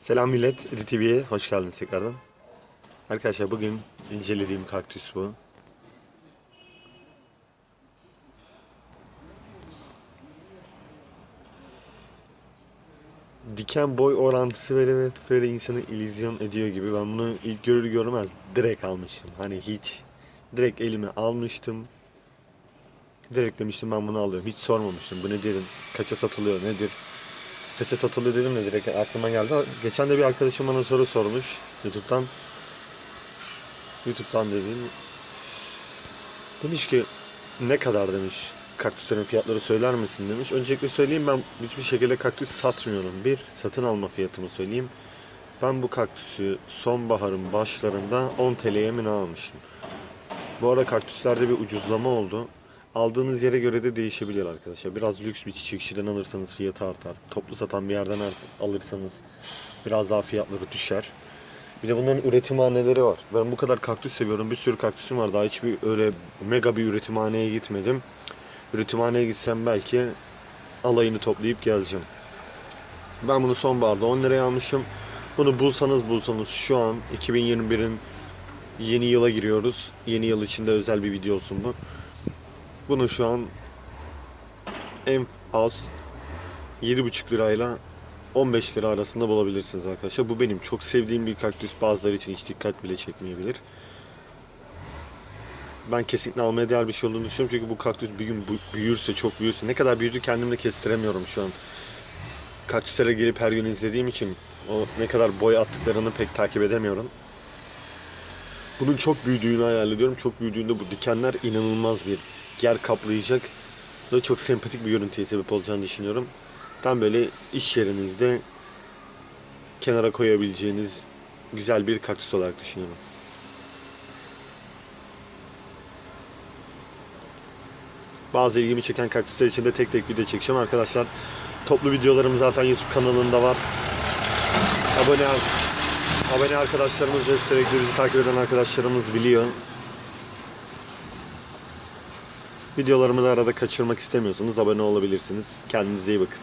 Selam millet, Edi hoş geldiniz tekrardan. Arkadaşlar bugün incelediğim kaktüs bu. Diken boy orantısı böyle böyle insanı illüzyon ediyor gibi. Ben bunu ilk görür görmez direkt almıştım. Hani hiç direkt elime almıştım. Direkt demiştim ben bunu alıyorum. Hiç sormamıştım. Bu nedir? Kaça satılıyor? Nedir? Kaça satılıyor dedim de direkt aklıma geldi. Geçen de bir arkadaşım bana soru sormuş YouTube'dan. YouTube'dan dediğim. Demiş ki ne kadar demiş kaktüslerin fiyatları söyler misin demiş. Öncelikle söyleyeyim ben hiçbir şekilde kaktüs satmıyorum. Bir satın alma fiyatımı söyleyeyim. Ben bu kaktüsü sonbaharın başlarında 10 TL'ye mi almıştım. Bu arada kaktüslerde bir ucuzlama oldu. Aldığınız yere göre de değişebilir arkadaşlar. Biraz lüks bir çiçek kişiden alırsanız fiyatı artar. Toplu satan bir yerden alırsanız biraz daha fiyatları düşer. Bir de bunların üretimhaneleri var. Ben bu kadar kaktüs seviyorum. Bir sürü kaktüsüm var. Daha hiçbir öyle mega bir üretimhaneye gitmedim. Üretimhaneye gitsem belki alayını toplayıp geleceğim. Ben bunu sonbaharda 10 liraya almışım. Bunu bulsanız bulsanız şu an 2021'in yeni yıla giriyoruz. Yeni yıl içinde özel bir video olsun bu. Bunu şu an en az 7,5 lirayla 15 lira arasında bulabilirsiniz arkadaşlar. Bu benim çok sevdiğim bir kaktüs. Bazıları için hiç dikkat bile çekmeyebilir. Ben kesinlikle almaya değer bir şey olduğunu düşünüyorum. Çünkü bu kaktüs bir gün büyürse, çok büyürse. Ne kadar büyüdü kendimde kestiremiyorum şu an. Kaktüslere gelip her gün izlediğim için o ne kadar boy attıklarını pek takip edemiyorum. Bunun çok büyüdüğünü hayal ediyorum. Çok büyüdüğünde bu dikenler inanılmaz bir yer kaplayacak ve çok sempatik bir görüntüye sebep olacağını düşünüyorum. Tam böyle iş yerinizde kenara koyabileceğiniz güzel bir kaktüs olarak düşünüyorum. Bazı ilgimi çeken kaktüsler için de tek tek video çekeceğim arkadaşlar. Toplu videolarım zaten YouTube kanalında var. Abone abone arkadaşlarımız ve sürekli bizi takip eden arkadaşlarımız biliyor. Videolarımı da arada kaçırmak istemiyorsanız abone olabilirsiniz. Kendinize iyi bakın.